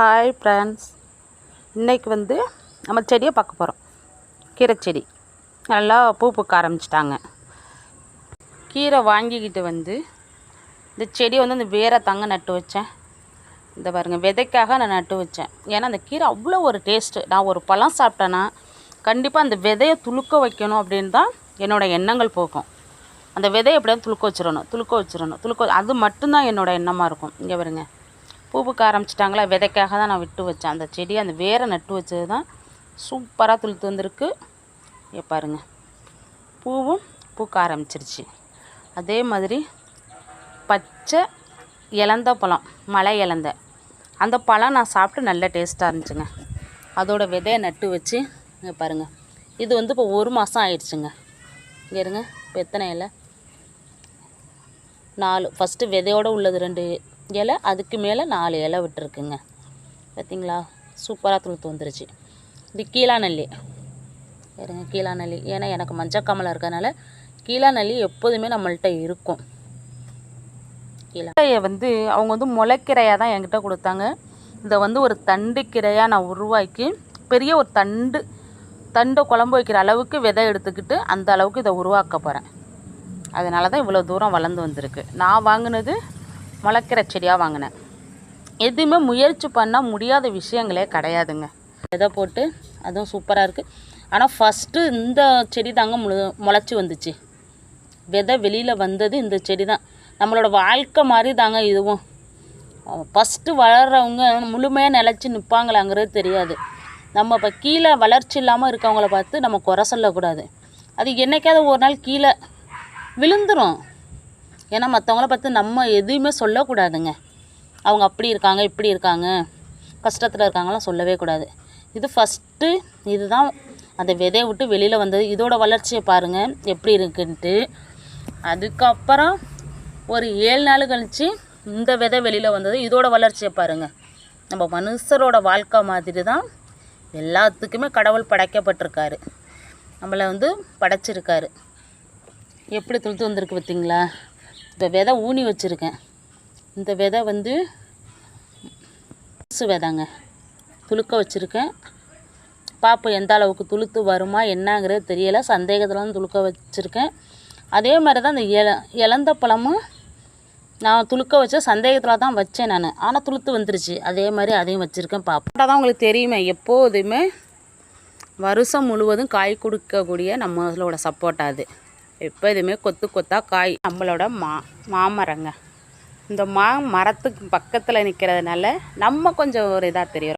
Hi friends இன்றைக்கி வந்து நம்ம செடியை பார்க்க போகிறோம் கீரை செடி. நல்லா பூ பூக்க ஆரம்பிச்சிட்டாங்க. கீரை வாங்கிக்கிட்டு வந்து இந்த செடியை வந்து அந்த வேரை தாங்க நட்டு வச்சேன். இந்த பாருங்கள் விதைக்காக நான் நட்டு வச்சேன். ஏன்னா அந்த கீரை அவ்வளோ ஒரு டேஸ்ட்டு நான் ஒரு பழம் சாப்பிட்டேன்னா கண்டிப்பாக அந்த விதையை துளுக்க வைக்கணும் அப்படின்னு தான் என்னோடய எண்ணங்கள் போகும். அந்த விதையை எப்படியாவது துளுக்க வச்சிடணும் துளுக்க வச்சிடணும் துளுக்க அது மட்டும்தான் என்னோடய எண்ணமாக இருக்கும். இங்கே வருங்க பூ பூக்க ஆரம்பிச்சிட்டாங்களா? விதைக்காக தான் நான் விட்டு வச்சேன். அந்த செடியை அந்த வேரை நட்டு வச்சது தான் சூப்பராக துளுத்து வந்திருக்கு இங்க பூவும் பூக்க ஆரம்பிச்சிருச்சு. அதே மாதிரி பச்சை இலந்த பழம் மலை இலந்த. அந்த பழம் நான் சாப்பிட்டு நல்ல டேஸ்ட்டாக இருந்துச்சுங்க. அதோட விதையை நட்டு வச்சு இங்கே பாருங்கள் இது வந்து இப்போ ஒரு மாதம் ஆயிடுச்சுங்க. இங்கே இருங்க. இப்போ எத்தனை இலை. நாலு. ஃபஸ்ட்டு விதையோடு உள்ளது ரெண்டு இலை அதுக்கு மேலே நாலு இலை விட்டுருக்குங்க. பார்த்தீங்களா சூப்பராக துளுத்து வந்துருச்சு. இது கீழாநெல்லி இருங்க கீழாநெல்லி ஏன்னா எனக்கு மஞ்சள் கமலம் கீழாநல்லி கீழாநெல்லி எப்போதுமே நம்மள்கிட்ட இருக்கும். கீழே. வந்து அவங்க வந்து முளைக்கீரையாக தான் என்கிட்ட கொடுத்தாங்க. இதை வந்து ஒரு தண்டு கிரையாக நான் உருவாக்கி பெரிய ஒரு தண்டு தண்டை குழம்பு வைக்கிற அளவுக்கு விதை எடுத்துக்கிட்டு அந்த அளவுக்கு இதை உருவாக்க போகிறேன் அதனால தான் இவ்வளோ தூரம் வளர்ந்து வந்திருக்கு. நான் வாங்கினது முளைக்கிற செடியாக வாங்கினேன். எதுவுமே முயற்சி பண்ணால் முடியாத விஷயங்களே கிடையாதுங்க. விதை போட்டு அதுவும் சூப்பராக இருக்குது ஆனால் ஃபஸ்ட்டு இந்த செடி தாங்க முழு முளைச்சி வந்துச்சு. விதை வெளியில் வந்தது இந்த செடி தான். நம்மளோட வாழ்க்கை மாதிரி தாங்க இதுவும். ஃபஸ்ட்டு வளர்கிறவங்க முழுமையாக நிலச்சி நிற்பாங்களாங்கிறது தெரியாது. நம்ம இப்போ கீழே வளர்ச்சி இல்லாமல் இருக்கவங்கள பார்த்து நம்ம குறை சொல்லக்கூடாது. அது என்னைக்காவது ஒரு நாள் கீழே விழுந்துரும். ஏன்னா மற்றவங்கள பார்த்து நம்ம எதுவுமே சொல்லக்கூடாதுங்க. அவங்க அப்படி இருக்காங்க இப்படி இருக்காங்க கஷ்டத்தில் இருக்காங்கலாம் சொல்லவே கூடாது. இது ஃபஸ்ட்டு இதுதான் அந்த விதையை விட்டு வெளியில் வந்தது. இதோட வளர்ச்சியை பாருங்கள் எப்படி இருக்குன்ட்டு. அதுக்கப்புறம் ஒரு ஏழு நாள் கழித்து இந்த விதை வெளியில் வந்தது. இதோட வளர்ச்சியை பாருங்கள் நம்ம மனுஷரோட வாழ்க்கை மாதிரி தான் எல்லாத்துக்குமே கடவுள் படைக்கப்பட்டிருக்காரு. நம்மளை வந்து படைச்சிருக்காரு. எப்படி துளுத்து வந்திருக்கு பார்த்தீங்களா? இந்த விதை ஊனி வச்சுருக்கேன். இந்த விதை வந்து பசு விதைங்க. துளுக்க வச்சுருக்கேன். பார்ப்போம் எந்த அளவுக்கு துளுத்து வருமா என்னங்கிறது தெரியலை. சந்தேகத்தில் தான் துளுக்க வச்சுருக்கேன். அதே மாதிரி தான் இந்த இல இழந்த பழமும் நான் துளுக்க வச்ச சந்தேகத்தில் தான் வச்சேன் நான். ஆனால் துளுத்து வந்துருச்சு. அதே மாதிரி அதையும் வச்சுருக்கேன் பார்ப்போம். தான் உங்களுக்கு தெரியுமே எப்போதுமே வருஷம் முழுவதும் காய் கொடுக்கக்கூடிய நம்மளோட சப்போட்டா அது. எப்போதுமே கொத்து கொத்தா காய். நம்மளோட மா மாமரங்க. இந்த மா மரத்துக்கு பக்கத்தில் நிற்கிறதுனால நம்ம கொஞ்சம் ஒரு இதாக தெரியும்.